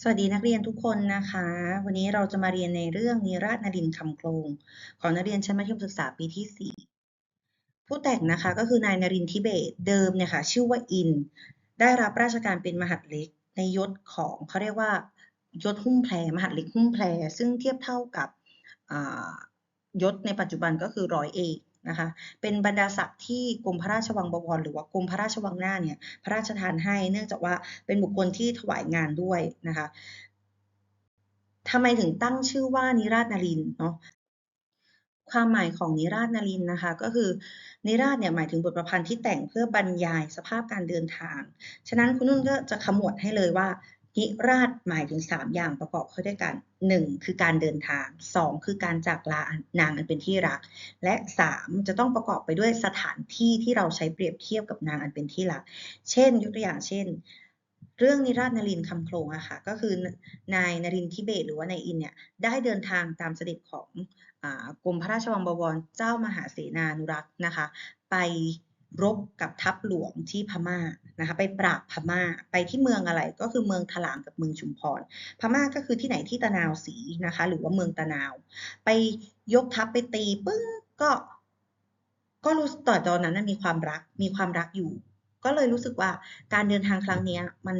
สวัสดีนักเรียนทุกคนนะคะ วันนี้เราจะมาเรียนในเรื่องนิราศนรินคำโครงของนักเรียนชั้นมัธยมศึกษาปีที่ 4 ผู้แต่งนะคะก็คือนายนรินทิเบตเดิมเนี่ยค่ะชื่อว่าอิน ได้รับราชการเป็นมหัดเล็กในยศของเขาเรียกว่ายศหุ้มแพรมหัดเล็กหุ้มแพรซึ่งเทียบเท่ากับยศในปัจจุบันก็คือร้อยเอก นะคะเป็นบรรดาศักดิ์ที่กรมพระราชวังบวรหรือว่ากรมพระราชวังหน้าเนี่ยพระราชทานให้เนื่องจากว่าเป็นบุคคลที่ถวายงานด้วยนะคะทำไมถึงตั้งชื่อว่านิราชนรินเนาะความหมายของนิราชนรินนะคะ ก็คือนิราชเนี่ยหมายถึงบทประพันธ์ที่แต่งเพื่อบรรยายสภาพการเดินทาง ฉะนั้นคุณนุ่นก็จะขมวดให้เลยว่า นิราชหมายถึง 3 อย่างประกอบเข้าด้วยกัน 1. คือการเดินทาง 2. คือการจากลานางอันเป็นที่รัก และ 3. จะต้องประกอบไปด้วยสถานที่ที่เราใช้เปรียบเทียบกับนางอันเป็นที่รัก เช่น ยกตัวอย่างเช่น เรื่องนิราชนรินคำโครงอะค่ะก็คือนายนรินทิเบตหรือว่านายอินเนี่ยได้เดินทางตามเสด็จของกรมพระราชวังบวรเจ้ามหาเสนานุรักษ์นะคะ ไป รบกับทัพหลวงที่พม่านะคะไปปราบพม่าไปที่เมืองอะไรก็คือเมืองถลางกับเมืองชุมพร พม่าก็คือที่ไหนที่ตะนาวสีนะคะ หรือว่าเมืองตะนาว ไปยกทัพไปตีปึ้งก็ ก็รู้ต่อตอนนั้นมีความรักมีความรักอยู่ ก็เลยรู้สึกว่าการเดินทางครั้งนี้มัน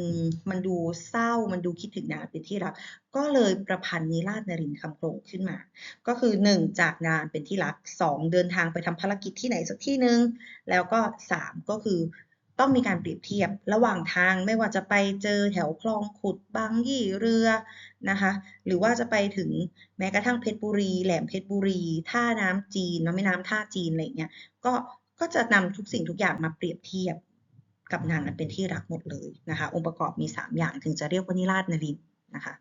มันดูเศร้ามันดูคิดถึงนาเป็นที่รัก ก็เลยประพันธ์นิราชนรินคำโครงขึ้นมา ก็คือ 1 จากนางเป็นที่รัก 2 เดินทางไปทำภารกิจที่ไหนสักที่หนึ่งแล้วก็ 3 ก็คือต้องมีการเปรียบเทียบระหว่างทางไม่ว่าจะไปเจอแถวคลองขุดบางยี่เรือนะคะ หรือว่าจะไปถึงแม้กระทั่งเพชรบุรี แหลมเพชรบุรี ท่าน้ำจีนน้ำแม่น้ำท่าจีนอะไรเงี้ยก็ก็จะนำทุกสิ่งทุกอย่างมาเปรียบเทียบ กับนางอันเป็นที่รักหมดเลยนะคะ องค์ประกอบมี 3 อย่างถึงจะเรียกว่านิราชนรินนะคะ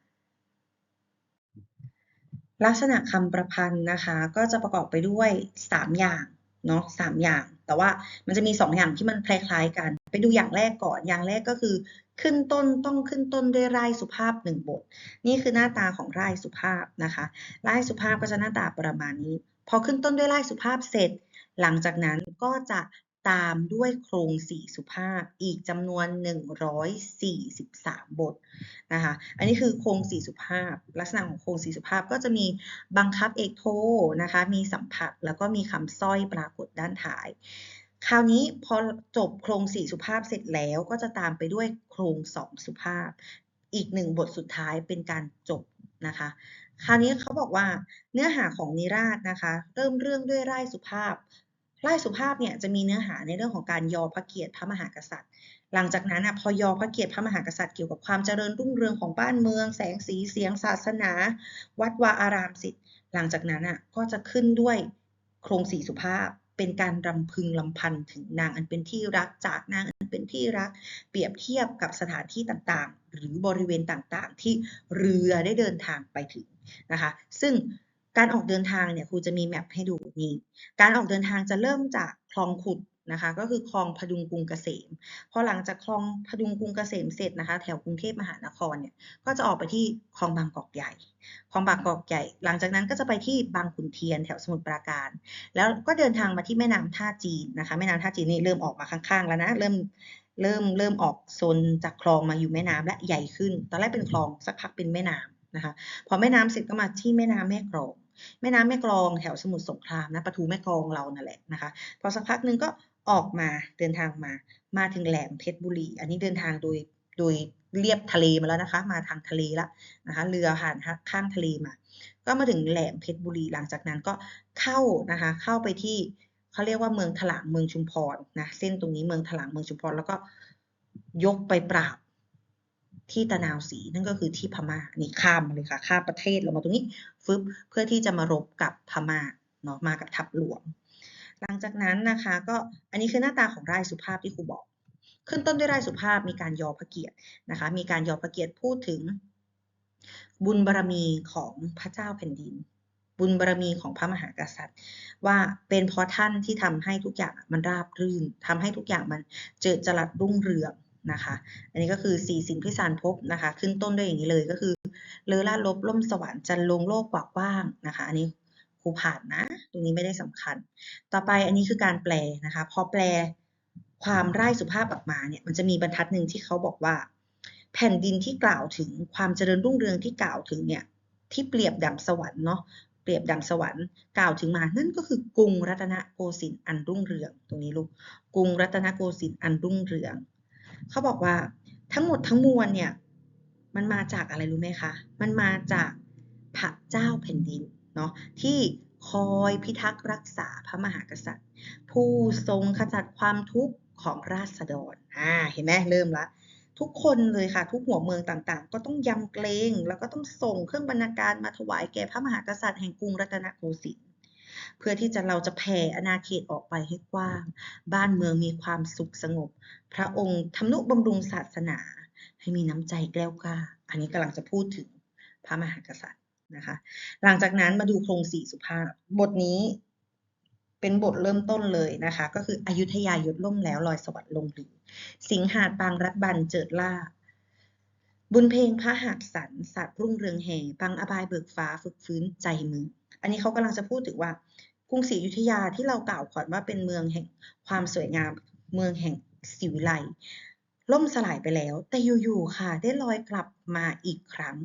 ลักษณะคำประพันธ์นะคะก็จะประกอบไปด้วย 3 อย่างเนาะสอย่าง แต่ว่ามันจะมี 2 อย่างที่มันคล้ายๆกัน ไปดูอย่างแรกก่อน อย่างแรกก็คือ ขึ้นต้นต้องขึ้นต้นด้วยไร่สุภาพหนึ่งบท นี่คือหน้าตาของไร่สุภาพนะคะ ไร่สุภาพก็จะหน้าตาประมาณนี้ พอขึ้นต้นด้วยไร่สุภาพเสร็จ หลังจากนั้นก็จะ ตามด้วยโครงสี่สุภาพอีกจำนวน 143 บทนะคะ อันนี้คือโครงสี่สุภาพ ลักษณะของโครงสี่สุภาพก็จะมีบังคับเอกโทนะคะ มีสัมผัสแล้วก็มีคำสร้อยปรากฏด้านท้าย คราวนี้พอจบโครงสี่สุภาพเสร็จแล้วก็จะตามไปด้วยโครงสองสุภาพ อีกหนึ่งบทสุดท้ายเป็นการจบนะคะคราวนี้เขาบอกว่าเนื้อหาของนิราศนะคะ เริ่มเรื่องด้วยไร่สุภาพ ไล่สุภาพเนี่ยจะมีเนื้อหาในเรื่องของการยอพระเกียรติพระมหากษัตริย์ หลังจากนั้นอะพอยอพระเกียรติพระมหากษัตริย์เกี่ยวกับความเจริญรุ่งเรืองของบ้านเมือง แสงสีเสียงศาสนา วัดวาอารามศิษย์หลังจากนั้นอะก็จะขึ้นด้วยโครงสีสุภาพเป็นการรำพึงลำพันถึงนางอันเป็นที่รักจากนางอันเป็นที่รัก เปรียบเทียบกับสถานที่ต่างๆ หรือบริเวณต่างๆ ที่เรือได้เดินทางไปถึงนะคะ ซึ่ง การออกเดินทางเนี่ยครูจะมีแมปให้ดูนี่การออกเดินทางจะเริ่มจากคลองขุดนะคะก็คือคลองพดุงกรุงเกษมพอหลังจากคลองพดุงกรุงเกษมเสร็จนะคะแถวกรุงเทพมหานครเนี่ยก็จะออกไปที่คลองบางกอกใหญ่คลองบางกอกใหญ่ หลังจากนั้นก็จะไปที่บางขุนเทียนแถวสมุทรปราการ แล้วก็เดินทางมาที่แม่น้ำท่าจีนนะคะแม่น้ำท่าจีนนี่เริ่มออกมาข้างๆแล้วนะเริ่มเริ่มเริ่มออกโซนจากคลองมาอยู่แม่น้ำและใหญ่ขึ้น ตอนแรกเป็นคลองสักพักเป็นแม่น้ำนะคะพอแม่น้ำเสร็จก็มาที่แม่น้ำแม่กรอง แม่น้ำแม่กลองแถวสมุทรสงครามนะประตูแม่กลองเรานั่นแหละนะคะพอสักพักหนึ่งก็ออกมาเดินทางมามาถึงแหลมเพชรบุรี อันนี้เดินทางโดยโดยเรียบทะเลมาแล้วนะคะ มาทางทะเลละนะคะเรือผ่านข้างทะเลมา ก็มาถึงแหลมเพชรบุรีหลังจากนั้นก็เข้านะคะเข้าไปที่เขาเรียกว่าเมืองถลางเมืองชุมพรนะเส้นตรงนี้เมืองถลางเมืองชุมพรแล้วก็ยกไปปราบ ที่ตะนาวสีนั่นก็คือที่พม่านี่ข้ามเลยค่ะข้ามประเทศลงมาตรงนี้ฟึบเพื่อที่จะมารบกับพม่าเนาะมากับทัพหลวง หลังจากนั้นนะคะก็อันนี้คือหน้าตาของรายสุภาพที่ครูบอก ขึ้นต้นด้วยรายสุภาพมีการยอพระเกียรตินะคะมีการยอพระเกียรติพูดถึง บุญบารรมีของพระเจ้าแผ่นดิน บุญบารรมีของพระมหากษัตริย์ ว่าเป็นเพราะท่านที่ทำให้ทุกอย่างมันราบรื่นทำให้ทุกอย่างมันเจิดจรัสรุ่งเรือง นะคะ อันนี้ก็คือสี่สิ่งที่สารพบนะคะ ขึ้นต้นด้วยอย่างนี้เลยก็คือเลอล่าลบล่มสวรรค์จันลงโลกกว่ากว้างนะคะ อันนี้ครูผ่านนะ ตรงนี้ไม่ได้สำคัญ ต่อไปอันนี้คือการแปลนะคะ พอแปลความไร้สุภาพออกมาเนี่ยมันจะมีบรรทัดหนึ่งที่เขาบอกว่า แผ่นดินที่กล่าวถึงความเจริญรุ่งเรืองที่กล่าวถึงเนี่ยที่เปรียบดั่งสวรรค์เนาะเปรียบดังสวรรค์กล่าวถึงมา นั่นก็คือกรุงรัตนโกสินทร์อันรุ่งเรือง ตรงนี้ลูก กรุงรัตนโกสินทร์อันรุ่งเรือง เขาบอกว่าทั้งหมดทั้งมวลเนี่ยมันมาจากอะไรรู้ไหมคะ มันมาจากพระเจ้าแผ่นดินเนาะที่คอยพิทักษ์รักษาพระมหากษัตริย์ ผู้ทรงขจัดความทุกข์ของราษฎรอ่าเห็นไหมเริ่มละ ทุกคนเลยค่ะ ทุกหัวเมืองต่างๆ ก็ต้องยำเกรงแล้วก็ต้องส่งเครื่องบรรณาการมาถวายแก่พระมหากษัตริย์แห่งกรุงรัตนโกสินทร์ เพื่อที่จะเราจะแผ่อาณาเขตออกไปให้กว้าง บ้านเมืองมีความสุขสงบ พระองค์ทำนุบำรุงศาสนา ให้มีน้ำใจแกล้วกล้า อันนี้กำลังจะพูดถึงพระมหากษัตริย์นะคะ หลังจากนั้นมาดูโครงสี่สุภาพ บทนี้เป็นบทเริ่มต้นเลยนะคะ ก็คืออยุธยายศล่มแล้วลอยสวัสดิ์ลงหรือสิงหาดปางรักบันเจิดล่า บุญเพลงพระหักสันสัตว์รุ่งเรืองแห่ปังอบายเบิกฟ้าฝึกฟื้นใจมือ อันนี้เขากำลังจะพูดถึงว่ากรุงศรีอยุธยาที่เรากล่าวก่อนว่าเป็นเมืองแห่งความสวยงามเมืองแห่งศิวิไลล่มสลายไปแล้ว แต่อยู่ๆค่ะ ได้ลอยกลับมาอีกครั้ง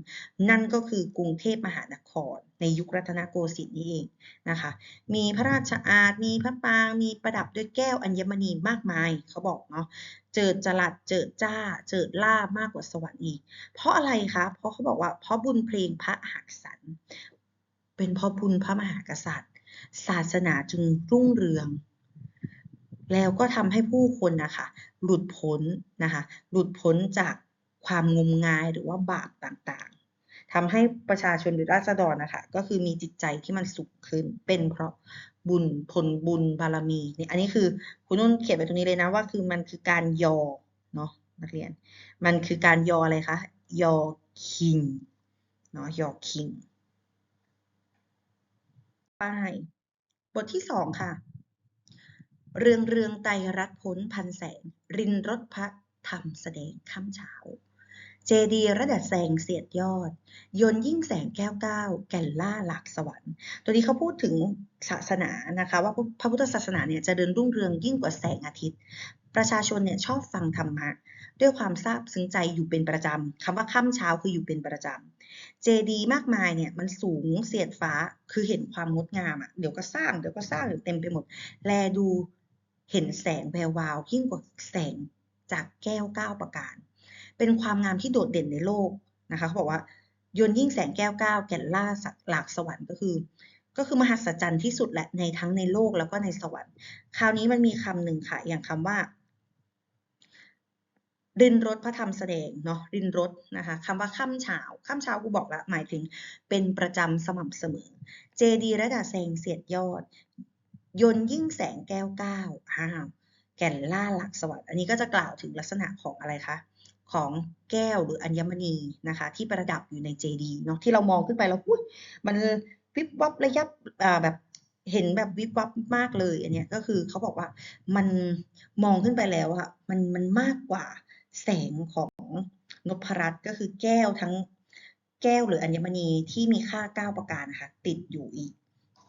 นั่นก็คือกรุงเทพมหานคร ในยุครัตนโกสินทร์นี่เองนะคะ มีพระราชอาณมีพระปราง มีประดับด้วยแก้วอัญมณีมากมาย เขาบอกเนาะ เจิดจรัสเจิดจ้า เจิดล่ามากกว่าสวรรค์อีก เพราะอะไรคะ เพราะเขาบอกว่าเพราะบุญเพลงพระหักสัน เป็นเพราะบุญพระมหากษัตริย์ ศาสนาจึงรุ่งเรือง แล้วก็ทำให้ผู้คนนะคะหลุดพ้นนะคะหลุดพ้นจากความงมงายหรือว่าบาปต่างๆทำให้ประชาชนหรือราษฎรนะคะก็คือมีจิตใจที่มันสุขขึ้นเป็นเพราะบุญผลบุญบารมีนี่อันนี้คือคุณนุ่นเขียนไปตรงนี้เลยนะว่าคือมันคือการยอเนาะนักเรียน มันคือการยออะไรคะยอคิงเนาะยอคิง ป้ายบทที่สองค่ะ เรืองเรืองไตรัตพ้นพันแสง รินรถพระธรรมแสดงค่ำเช้า เจดีระดับแสงเสียดยอด ยนยิ่งแสงแก้วก้าวแก่นล่าหลากสวรรค์ ตัวนี้เขาพูดถึงศาสนานะคะ ว่าพระพุทธศาสนาเนี่ยจะเดินรุ่งเรืองยิ่งกว่าแสงอาทิตย์ ประชาชนเนี่ยชอบฟังธรรมะ ด้วยความซาบซึ้งใจอยู่เป็นประจำคำว่าค่ำเช้าคืออยู่เป็นประจำเจดีย์มากมายเนี่ยมันสูงเสียดฟ้าคือเห็นความงดงามอะ่ะเดี๋ยวก็สร้างเดี๋ยวก็สร้างเดี๋ยวเต็มไปหมด แลดูเห็นแสงแวววาวยิ่งกว่าแสงจากแก้วเก้าประการ เป็นความงามที่โดดเด่นในโลกนะคะเขาบอกว่ายนยิ่งแสงแก้วเก้าแก่นล่าสัตว์หลากสวรรค์ก็คือ ก็คือมหัศจรรย์ที่สุดแหละในทั้งในโลกแล้วก็ในสวรรค์ คราวนี้มันมีคำหนึ่งค่ะ อย่างคำว่า รินรถพระธรรมแสดงเนาะรินรถนะคะคำว่าข้ามเช้าข้ามเช้ากูบอกแล้วหมายถึงเป็นประจำสม่ำเสมอ เจดีระดาแสงเสียดยอด ยนยิ่งแสงแก้วก้าวอ้าวแก่นล่าหลักสวัสดิ์อันนี้ก็จะกล่าวถึงลักษณะของอะไรคะของแก้วหรืออัญมณีนะคะ ที่ประดับอยู่ในเจดีเนาะที่เรามองขึ้นไปแล้วอุ้ยมันวิบวับระยับแบบเห็นแบบวิบวับมากเลย อันเนี้ยก็คือเขาบอกว่ามันมองขึ้นไปแล้วอะมันมันมากกว่า แสงของนพรัตน์ก็คือแก้วทั้งแก้วหรืออัญมณีที่มีค่าเก้าประการนะคะติดอยู่อีก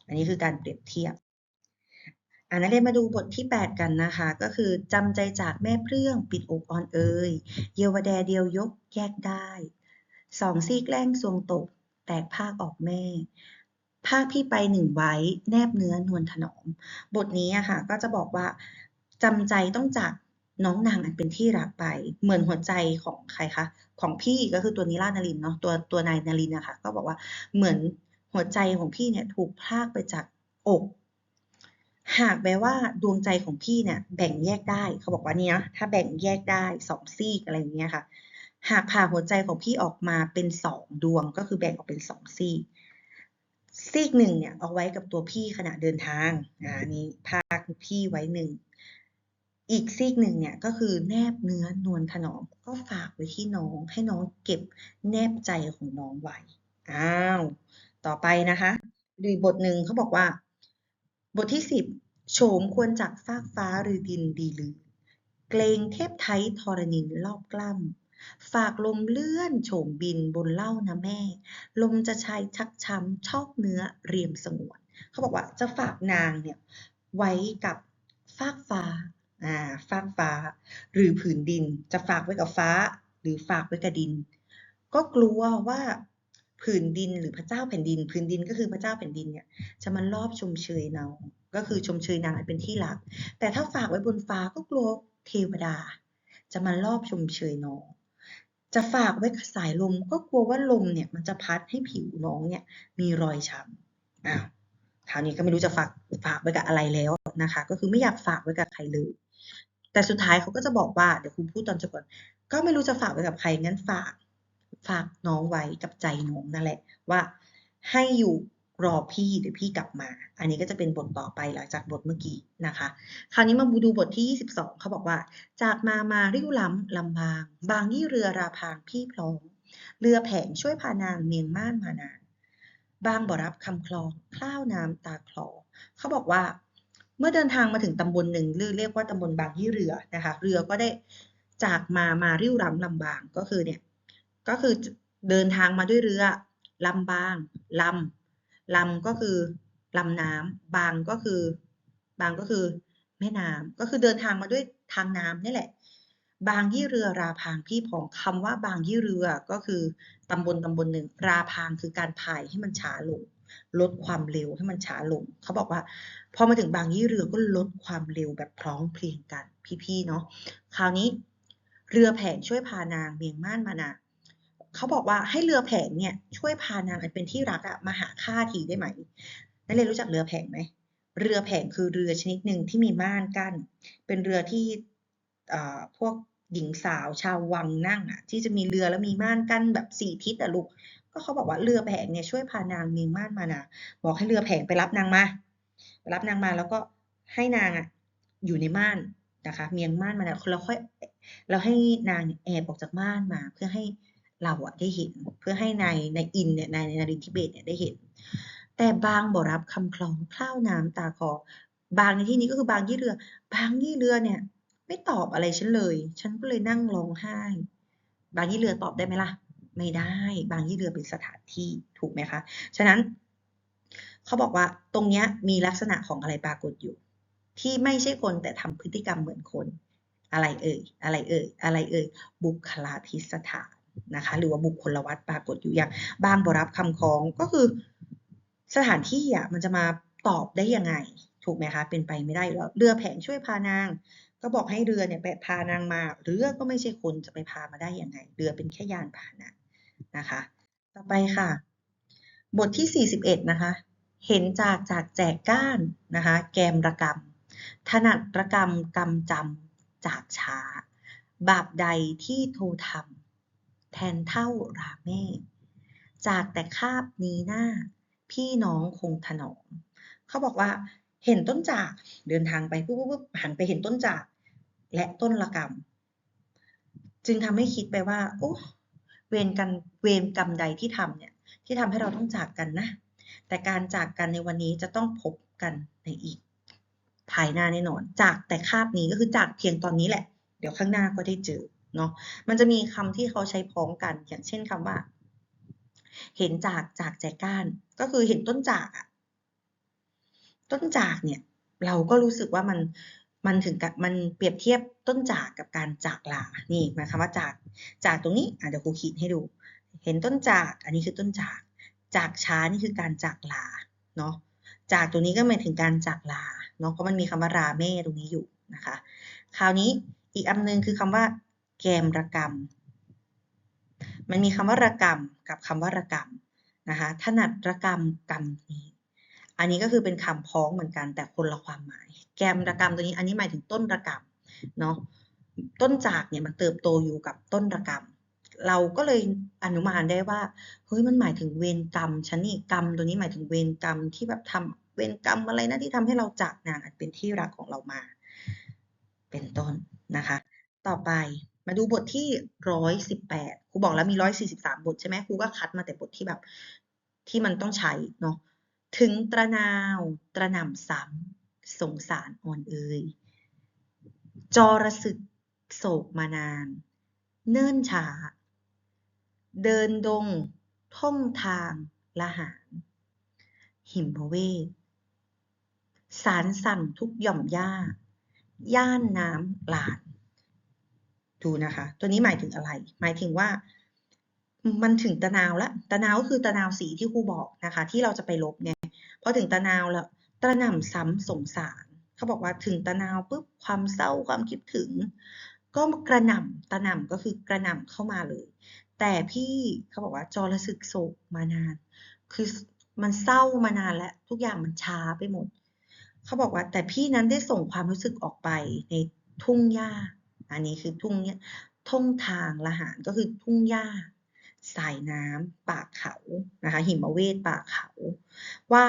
อันนี้คือการเปรียบเทียบอ่านักเรียนมาดูบทที่ 8 กันนะคะ ก็คือจำใจจากแม่เพื่องปิดอกอ่อนเอ่ยเยวแดเดียวยกแยกได้สองซี่แกล้งทรงตก แตกภาคออกแม่ภาคพี่ไปหนึ่งไว้ แนบเนื้อนวลถนอม บทนี้อะค่ะก็จะบอกว่าจำใจต้องจาก น้องนางอันเป็นที่รักไป เหมือนหัวใจของใครคะของพี่ก็คือตัวนิราชนลินเนาะตัวตัวนายนาลินนะคะก็บอกว่าเหมือนหัวใจของพี่เนี่ยถูกพากไปจากอก หากแม้ว่าดวงใจของพี่เนี่ยแบ่งแยกได้เขาบอกว่าเนี่ยถ้าแบ่งแยกได้สองซีกอะไรอย่างเงี้ยค่ะ หากผ่าหัวใจของพี่ออกมาเป็นสองดวงก็คือแบ่งออกเป็นสองซีกซีกหนึ่งเนี่ยเอาไว้กับตัวพี่ขณะเดินทางอ่านี้พาพี่ไว้หนึ่ง อีกซีกหนึ่งเนี่ยก็คือแนบเนื้อนวลถนอมก็ฝากไว้ที่น้องให้น้องเก็บแนบใจของน้องไว้อ้าวต่อไปนะคะดูบทหนึ่งเขาบอกว่า บทที่สิบโฉมควรจักฟากฟ้าหรือดินดีหรือ เกรงเทพไทยทรณินรอบกล้ำฝากลมเลื่อนโฉมบินบนเล่านะแม่ ลมจะชายชักช้ำชอกเนื้อเรียมสงวนเขาบอกว่าจะฝากนางเนี่ยไว้กับฟากฟ้า อ่าฟากฟ้า หรือผืนดินจะฝากไว้กับฟ้า หรือฝากไว้กับดิน ก็กลัวว่าผืนดินหรือพระเจ้าแผ่นดิน ผืนดินก็คือพระเจ้าแผ่นดินเนี่ยจะมันรอบชมเชยเราก็คือชมเชยนางเป็นที่รัก แต่ถ้าฝากไว้บนฟ้าก็กลัวเทวดา จะมารอบชมเชยน้องจะฝากไว้กับสายลมก็กลัวว่าลมเนี่ยมันจะพัดให้ผิวน้องเนี่ยมีรอยช้ำอ้าวคราวนี้ก็ไม่รู้จะฝากฝากไว้กับอะไรแล้วนะคะ ก็คือไม่อยากฝากไว้กับใครเลย แต่สุดท้ายเขาก็จะบอกว่าเดี๋ยวคุณพูดตอนจบก่อน ก็ไม่รู้จะฝากไว้กับใครงั้นฝาก ฝากน้องไว้กับใจน้องนั่นแหละว่า ให้อยู่รอพี่เดี๋ยวพี่กลับมา อันนี้ก็จะเป็นบทต่อไปหลังจากบทเมื่อกี้นะคะ คราวนี้มาดูบทที่ 22เขาบอกว่า จากมามาริ้วล้ำลำบาง บางยี่เรือราพางพี่พร้อมเรือแผงช่วยพานางเมียงม่านมานาน บางบ่รับคำคลองคล้าวน้ำตาคลอเขาบอกว่า มื่อเดินทางมาถึงตำบลหนึ่งเรียกว่าตำบลบางยี่เรือนะคะ เรือก็ได้จากมามาริ้วล้ำลำบางก็คือเนี่ยก็คือเดินทางมาด้วยเรือลำบางลำลำก็คือลำน้ำบางก็คือบางก็คือแม่น้ำก็คือเดินทางมาด้วยทางน้ำนี่แหละ บางยี่เรือราพางพี่ผองคำว่าบางยี่เรือก็คือตำบลตำบลหนึ่งราพางคือการพายให้มันช้าลงลดความเร็วให้มันช้าลงเขาบอกว่า พอมาถึงบางยี่เรือก็ลดความเร็วแบบพร้อมเพรียงกันพี่ๆเนาะคราวนี้เรือแผงช่วยพานางเมียงม่านมานาเขาบอกว่าให้เรือแผงเนี่ยช่วยพานางอันเป็นที่รักอะมาหาข้าทีได้ไหมนักเรียนรู้จักเรือแผงไหมเรือแผงคือเรือชนิดหนึ่งที่มีม่านกั้นเป็นเรือที่พวกหญิงสาวชาววังนั่งอะที่จะมีเรือแล้วมีม่านกั้นแบบสี่ทิศอะลูกก็เขาบอกว่าเรือแผงเนี่ยช่วยพานางเมียงม่านมานะบอกให้เรือแผงไปรับนางมา รับนางมาแล้วก็ให้นางอะอยู่ในม่านนะคะเมียงม่านมาแล้วเราค่อยเราให้นางแอบออกจากม่านมา เพื่อให้เราอะได้เห็น เพื่อให้ในในอินเนี่ยในนารินทิเบตเนี่ยได้เห็น แต่บางบ่รับคำคลองคล้าวน้ำตาคอบางในที่นี้ก็คือบางยี่เรือบางยี่เรือเนี่ย ไม่ตอบอะไรฉันเลย ฉันก็เลยนั่งร้องไห้ บางยี่เรือตอบได้ไหมล่ะ ไม่ได้ บางยี่เรือเป็นสถานที่ถูกไหมคะ ฉะนั้น เขาบอกว่าตรงนี้มีลักษณะของอะไรปรากฏอยู่ ที่ไม่ใช่คนแต่ทำพฤติกรรมเหมือนคน อะไรเอ่ย อะไรเอ่ย อะไรเอ่ย บุคลาธิสถานนะคะ หรือว่าบุคคลวัดปรากฏอยู่อย่างบางบรับคำคองก็คือสถานที่อะมันจะมาตอบได้ยังไง ถูกไหมคะ เป็นไปไม่ได้แล้วเรือแผงช่วยพานาง ก็บอกให้เรือเนี่ยไปพานางมา เรือก็ไม่ใช่คนจะไปพามาได้ยังไง เรือเป็นแค่ยานพาหนะนะคะ ต่อไปค่ะ บทที่ 41 นะคะ เห็นจากจากแจกก้านนะคะแกมระกรรม ถนัดระกรรมกรรมจำจากช้า บาปใดที่โททำแทนเท่าราเมฆจากแต่คาบนี้หน้า พี่น้องคงถนอมเขาบอกว่าเห็นต้นจากเดินทางไปปุ๊บปุ๊บหันไปเห็นต้นจาก และต้นละกรรม จึงทำให้คิดไปว่า โอ้เวรกันเวรกรรมใดที่ทำเนี่ย ที่ทำให้เราต้องจากกันนะ แต่การจากกันในวันนี้จะต้องพบกันในอีก ภายหน้าแน่นอน จากแต่คาบนี้ก็คือจากเพียงตอนนี้แหละ เดี๋ยวข้างหน้าก็ได้เจอเนาะมันจะมีคำที่เขาใช้พ้องกัน อย่างเช่นคำว่า เห็นจากจากแจก้าน ก็คือเห็นต้นจากอะต้นจากเนี่ย เราก็รู้สึกว่ามันมันถึงกับมันเปรียบเทียบต้นจากกับการจากลา นี่หมายความว่าจากจากตรงนี้อะเดี๋ยวครูขีดให้ดู เห็นต้นจาก อันนี้คือต้นจาก จากช้านี่คือการจากลาเนาะจากตรงนี้ก็หมายถึงการจากลาเนาะเพราะมันมีคำว่าราเม่ตรงนี้อยู่นะคะ คราวนี้อีกอันนึงคือคำว่า แกมระกรรม มันมีคำว่าระกรรมกับคำว่าระกรรมนะคะถนัดระกรรมกรรมนี้ อันนี้ก็คือเป็นคำพ้องเหมือนกันแต่คนละความหมาย แกมระกรรมตัวนี้อันนี้หมายถึงต้นระกรรมเนาะต้นจากเนี่ยมันเติบโตอยู่กับต้นระกรรม เราก็เลยอนุมานได้ว่าเฮ้ยมันหมายถึงเวรกรรมชันนี่กรรมตัวนี้หมายถึงเวรกรรมที่แบบทำเวรกรรมอะไรนะที่ทำให้เราจากนางอันเป็นที่รักของเรามา เป็นต้นนะคะ ต่อไปมาดูบทที่ร้อยสิบแปดครูบอกแล้วมีร้อยสี่สิบสามบทใช่ไหมครูก็คัดมาแต่บทที่แบบที่มันต้องใช้เนาะถึงตระนาวตระนำซ้ำสงสารอ่อนเอ่ยจอระสึกโศกมานาน เนิ่นช้า เดินดง ท่องทางละหาร หิมพเวทสารสั่งทุกหย่อมหญ้า ย่านน้ำหลานดูนะคะ ตัวนี้หมายถึงอะไร หมายถึงว่า มันถึงตะนาวแล้วตะนาวก็คือตะนาวสีที่ครูบอกนะคะ ที่เราจะไปลบไงพอถึงตะนาวแล้วตะหน่ำซ้ำสงสารเขาบอกว่าถึงตะนาวปุ๊บความเศร้าความคิดถึง ก็กระหน่ำตะหน่ำก็คือกระหน่ำเข้ามาเลย แต่พี่เขาบอกว่าจอระสึกโศกมานาน คือมันเศร้ามานานแล้วทุกอย่างมันช้าไปหมด เขาบอกว่าแต่พี่นั้นได้ส่งความรู้สึกออกไปในทุ่งหญ้า อันนี้คือทุ่งเนี่ยท่งทางละหารก็คือทุ่งหญ้าสายน้ำป่าเขานะคะหิมเวทป่าเขา ว่า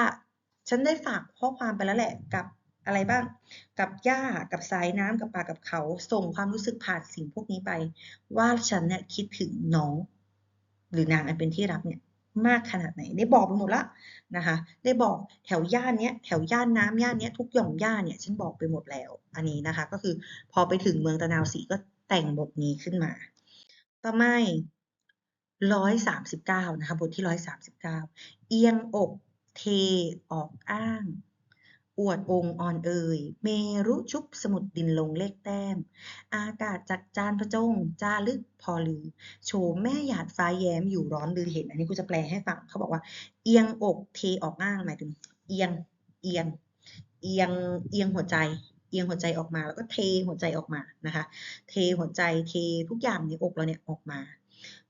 ฉันได้ฝากข้อความไปแล้วแหละกับ อะไรบ้าง กับหญ้ากับสายน้ำกับป่ากับเขา ส่งความรู้สึกผ่านสิ่งพวกนี้ไป ว่าฉันเนี่ยคิดถึงน้อง หรือนางอันเป็นที่รักเนี่ยมากขนาดไหน ได้บอกไปหมดละนะคะ ได้บอกแถวย่านเนี้ยแถวย่านน้ำย่านเนี้ยทุกหย่อมย่านเนี่ยฉันบอกไปหมดแล้ว อันนี้นะคะ ก็คือพอไปถึงเมืองตะนาวศรีก็แต่งบทนี้ขึ้นมา ต่อมาร้อยสามสิบเก้านะคะบทที่ร้อยสามสิบเก้าเอียงอกเทออกอ้าง อวดองค์อ่อนเอ่ย เมรุชุบสมุดดินลงเลขแต้ม อากาศจัดจานพระจง จารึกพอลือ โฉมแม่หยาดฟ้าแย้มอยู่ร้อนลือเห็น อันนี้กูจะแปลให้ฟัง เขาบอกว่า เอียงอกเทออกอ้างหมายถึง เอียง เอียง เอียง เอียงหัวใจ เอียงหัวใจออกมา แล้วก็เทหัวใจออกมา นะคะ เทหัวใจ เททุกอย่างในอกเราเนี่ยออกมา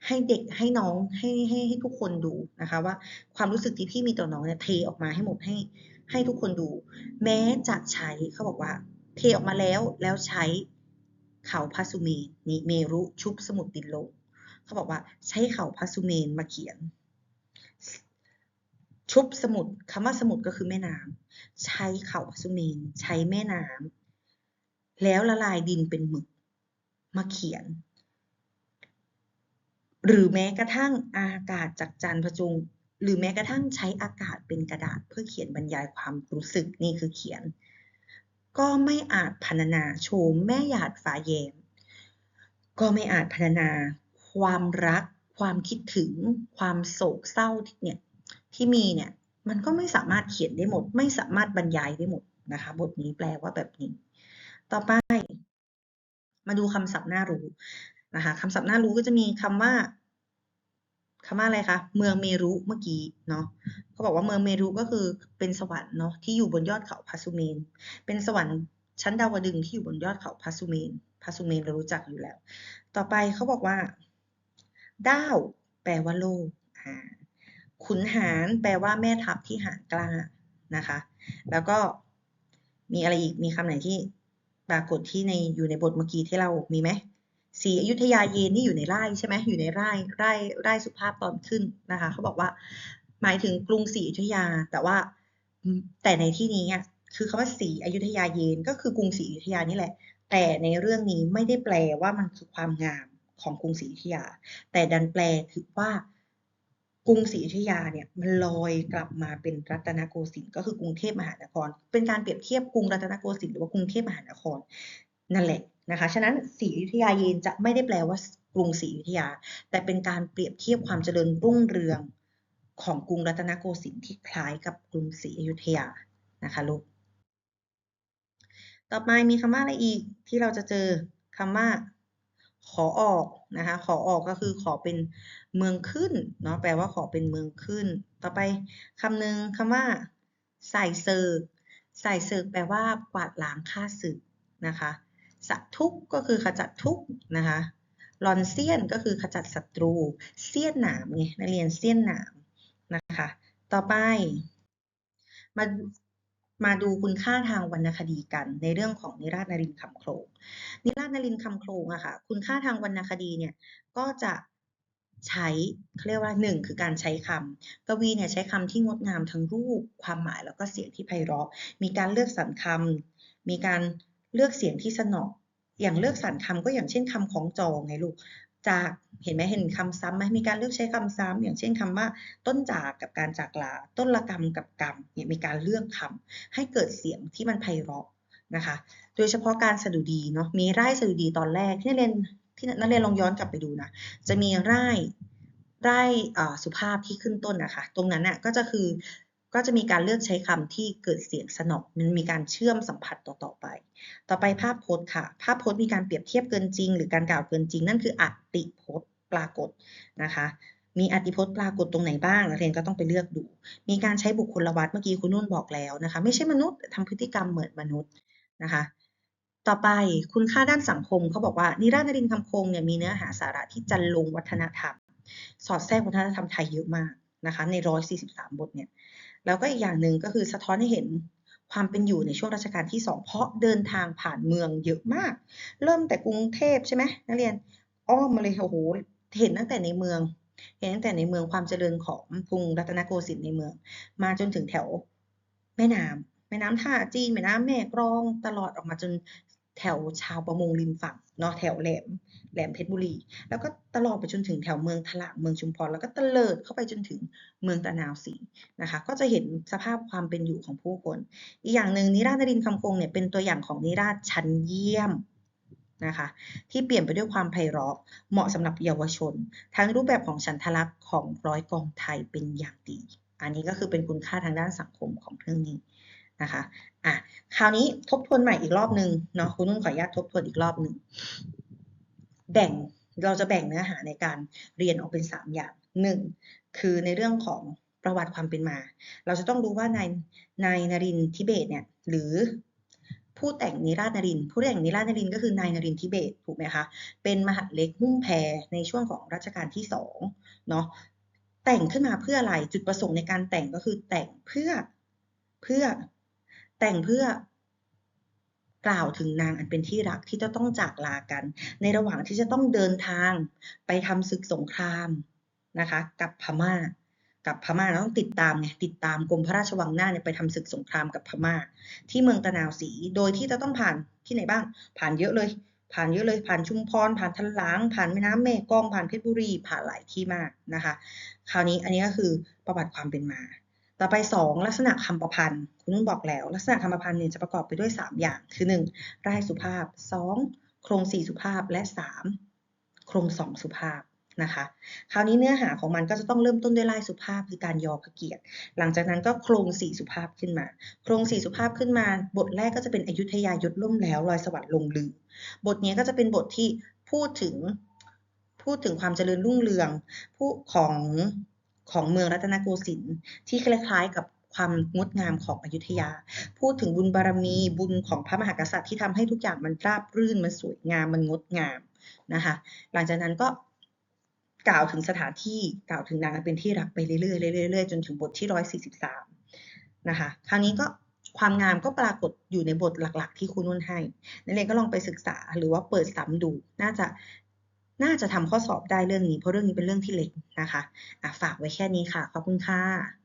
ให้เด็กให้น้องให้ให้ให้ทุกคนดูนะคะว่าความรู้สึกที่พี่มีต่อน้องเนี่ยเทออกมาให้หมดให้ ให้ทุกคนดู แม้จะใช้เขาบอกว่า เทออกมาแล้วแล้วใช้เขาพาสุเมนนี่เมรุชุบสมุดดินลงเขาบอกว่าใช้เขาพาสุเมนมาเขียน ชุบสมุดคำว่าสมุดก็คือแม่น้ำใช้เขาพาสุเมนใช้แม่น้ำแล้วละลายดินเป็นหมึกมาเขียน หรือแม้กระทั่งอากาศจากจันทร์พจุง หรือแม้กระทั่งใช้อากาศเป็นกระดาษเพื่อเขียนบรรยายความรู้สึกนี่คือเขียน ก็ไม่อาจพรรณนาโชมแม่หยาดฟ้าแยม ก็ไม่อาจพรรณนา ความรัก ความคิดถึง ความโศกเศร้าเนี่ยที่มีเนี่ยมันก็ไม่สามารถเขียนได้หมด ไม่สามารถบรรยายได้หมดนะคะ บทนี้แปลว่าแบบนี้ ต่อไป มาดูคำศัพท์น่ารู้นะคะคำศัพท์น่ารู้ก็จะมีคำว่า คำว่าอะไรคะเมืองเมรุเมื่อกี้เนาะเขาบอกว่าเมืองเมรุก็คือเป็นสวรรค์เนาะที่อยู่บนยอดเขาพาสุเมน เป็นสวรรค์ชั้นดาวดึงที่อยู่บนยอดเขาพาสุเมนพาสุเมนเรารู้จักอยู่แล้ว ต่อไปเขาบอกว่าด้าวแปลว่าโลกขุนหารแปลว่าแม่ทัพที่หารกล้านะคะ แล้วก็มีอะไรอีกมีคำไหนที่ปรากฏที่ในอยู่ในบทเมื่อกี้ที่เรามีไหม สีอยุธยาเยนนี่อยู่ในไร่ใช่ไหมอยู่ในไร่ไร่ไร่สุภาพตอนขึ้นนะคะเขาบอกว่า หมายถึงกรุงศรีอยุธยา แต่ว่าแต่ในที่นี้อะคือคำว่าสีอยุธยาเยนก็คือกรุงศรีอยุธยานี่แหละ แต่ในเรื่องนี้ไม่ได้แปลว่ามันคือความงามของกรุงศรีอยุธยา แต่ดันแปลถึงว่ากรุงศรีอยุธยาเนี่ยมันลอยกลับมาเป็นรัตนโกสินทร์ก็คือกรุงเทพมหานคร เป็นการเปรียบเทียบกรุงรัตนโกสินทร์หรือว่ากรุงเทพมหานคร นั่นแหละ นะคะฉะนั้นศรีอยุธยาเย็นจะไม่ได้แปลว่ากรุงศรีอยุธยา แต่เป็นการเปรียบเทียบความเจริญรุ่งเรืองของกรุงรัตนโกสินทร์ที่คล้ายกับกรุงศรีอยุธยานะคะลูกต่อไปมีคำว่าอะไรอีกที่เราจะเจอคำว่าขอออกนะคะขอออกก็คือขอเป็นเมืองขึ้นเนาะแปลว่าขอเป็นเมืองขึ้น ต่อไปคำหนึ่งคำว่าใส่เซิร์กใส่เซิร์กแปลว่ากวาดล้างค่าศึกนะคะ สัตทุกก็คือขจัดทุกนะคะลอนเซียนก็คือขจัดศัตรูเซียนหนามไงนักเรียนเซียนหนามนะคะ ต่อไป มามาดูคุณค่าทางวรรณคดีกันในเรื่องของนิราชนรินคำโครงนิราชนรินคำโครงอะค่ะ คุณค่าทางวรรณคดีเนี่ยก็จะใช้เขาเรียกว่าหนึ่งคือการใช้คำกวีเนี่ยใช้คำที่งดงามทั้งรูป ความหมายแล้วก็เสียงที่ไพเราะ มีการเลือกสรรคำมีการ เลือกเสียงที่สนออย่างเลือกสรรคำก็อย่างเช่นคำของจองไงลูก จากเห็นไหมเห็นคำซ้ำไหมมีการเลือกใช้คำซ้ำอย่างเช่นคำว่า ต้นจากกับการจากลา ต้นละกรรมกับกรรมเนี่ยมีการเลือกคำให้เกิดเสียงที่มันไพเราะนะคะ โดยเฉพาะการสดุดีเนาะมีไร่สดุดีตอนแรกที่นักเรียนที่นักเรียนลองย้อนกลับไปดูนะจะมีไร่ไร่สุภาพที่ขึ้นต้นนะคะ ตรงนั้นน่ะก็จะคือ ก็จะมีการเลือกใช้คำที่เกิดเสียงสนอมันมีการเชื่อมสัมผัสต่อๆไป ต่อไปภาพพจน์ค่ะ ภาพพจน์มีการเปรียบเทียบเกินจริง หรือการกล่าวเกินจริง นั่นคืออติพจน์ปรากฏนะคะ มีอติพจน์ปรากฏตรงไหนบ้างนักเรียนก็ต้องไปเลือกดู มีการใช้บุคคลวัตเมื่อกี้คุณนุ่นบอกแล้วนะคะ ไม่ใช่มนุษย์ทำพฤติกรรมเหมือนมนุษย์นะคะต่อไปคุณค่าด้านสังคมเขาบอกว่านิราศนรินคำคงเนี่ยมีเนื้อหาสาระที่จันลงวัฒนธรรม สอดแทรกวัฒนธรรมไทยเยอะมากนะคะใน 143 บทเนี่ย แล้วก็อีกอย่างหนึ่งก็คือสะท้อนให้เห็นความเป็นอยู่ในช่วงรัชกาลที่ 2 เพราะเดินทางผ่านเมืองเยอะมาก เริ่มแต่กรุงเทพใช่ไหมนักเรียนอ้อมมาเลยโอ้โหเห็นตั้งแต่ในเมือง เห็นตั้งแต่ในเมืองความเจริญของกรุงรัตนโกสินทร์ในเมือง มาจนถึงแถวแม่น้ำแม่น้ำท่าจีนแม่น้ำแม่กรองตลอดออกมาจนแถวชาวประมงริมฝั่ง เนาะแถวแหลมแหลมเพชรบุรี แล้วก็ตลอดไปจนถึงแถวเมืองถลางเมืองชุมพรแล้วก็ตะเลิดเข้าไปจนถึงเมืองตะนาวศรีนะคะ ก็จะเห็นสภาพความเป็นอยู่ของผู้คน อีกอย่างหนึ่งนิราศนรินคำคงเนี่ยเป็นตัวอย่างของนิราศชั้นเยี่ยมนะคะที่เปลี่ยนไปด้วยความไพเราะเหมาะสำหรับเยาวชน ทั้งรูปแบบของฉันทลักษณ์ของร้อยกองไทยเป็นอย่างดี อันนี้ก็คือเป็นคุณค่าทางด้านสังคมของเรื่องนี้นะคะ อะคราวนี้ทบทวนใหม่อีกรอบหนึ่งเนาะคุณนุ่นขออนุญาตทบทวนอีกรอบหนึ่งแบ่งเราจะแบ่งเนื้อหาในการเรียนออกเป็น 3 อย่าง 1. คือในเรื่องของประวัติความเป็นมา เราจะต้องรู้ว่านายนายนรินทิเบตเนี่ยหรือผู้แต่งนิราศนริน ผู้แต่งนิราศนรินก็คือนายนรินทิเบตถูกไหมคะ เป็นมหาเล็กหุ้มแพรในช่วงของรัชกาลที่2เนาะแต่งขึ้นมาเพื่ออะไรจุดประสงค์ในการแต่งก็คือแต่งเพื่อเพื่อ แต่งเพื่อกล่าวถึงนางอันเป็นที่รักที่จะต้องจากลากัน ในระหว่างที่จะต้องเดินทางไปทำศึกสงครามนะคะ กับพม่า กับพม่าเราต้องติดตามไงติดตามกรมพระราชวังหน้าเนี่ยไปทำศึกสงครามกับพม่า ที่เมืองตะนาวศรีโดยที่จะต้องผ่านที่ไหนบ้าง ผ่านเยอะเลย ผ่านเยอะเลย ผ่านชุมพร ผ่านทันหลาง ผ่านแม่น้ำแม่กลองผ่านเพชรบุรี ผ่านหลายที่มากนะคะ คราวนี้อันนี้ก็คือประวัติความเป็นมา ต่อไป 2 ลักษณะคำประพันธ์ คุณนุ่นบอกแล้ว ลักษณะคำประพันธ์เนี่ยจะประกอบไปด้วย 3 อย่าง คือ 1. รายสุภาพ 2. โครงสี่สุภาพ และ 3. โครงสองสุภาพนะคะ คราวนี้เนื้อหาของมันก็จะต้องเริ่มต้นด้วยลายสุภาพคือการยอพระเกียรติ หลังจากนั้นก็โครงสี่สุภาพขึ้นมา โครงสี่สุภาพขึ้นมา บทแรกก็จะเป็นอยุธยายศล่มแล้วรอยสวัสดิ์ลงลือ บทนี้ก็จะเป็นบทที่พูดถึงพูดถึงความเจริญรุ่งเรืองผู้ของ ของเมืองรัตนโกสินทร์ที่คล้ายๆกับความงดงามของอยุธยา พูดถึงบุญบารมีบุญของพระมหากษัตริย์ที่ทำให้ทุกอย่างมันราบรื่นมันสวยงามมันงดงามนะคะหลังจากนั้นก็กล่าวถึงสถานที่กล่าวถึงนางเป็นที่รักไปเรื่อยๆเรื่อยๆจนถึงบทที่ 143 นะคะ คราวนี้ก็ความงามก็ปรากฏอยู่ในบทหลักๆ ที่คุณนุ่นให้นักเรียนก็ลองไปศึกษาหรือว่าเปิดซ้ำดู น่าจะ น่าจะทำข้อสอบได้เรื่องนี้ เพราะเรื่องนี้เป็นเรื่องที่เล็กนะคะะฝากไว้แค่นี้ค่ะ ขอบคุณค่ะ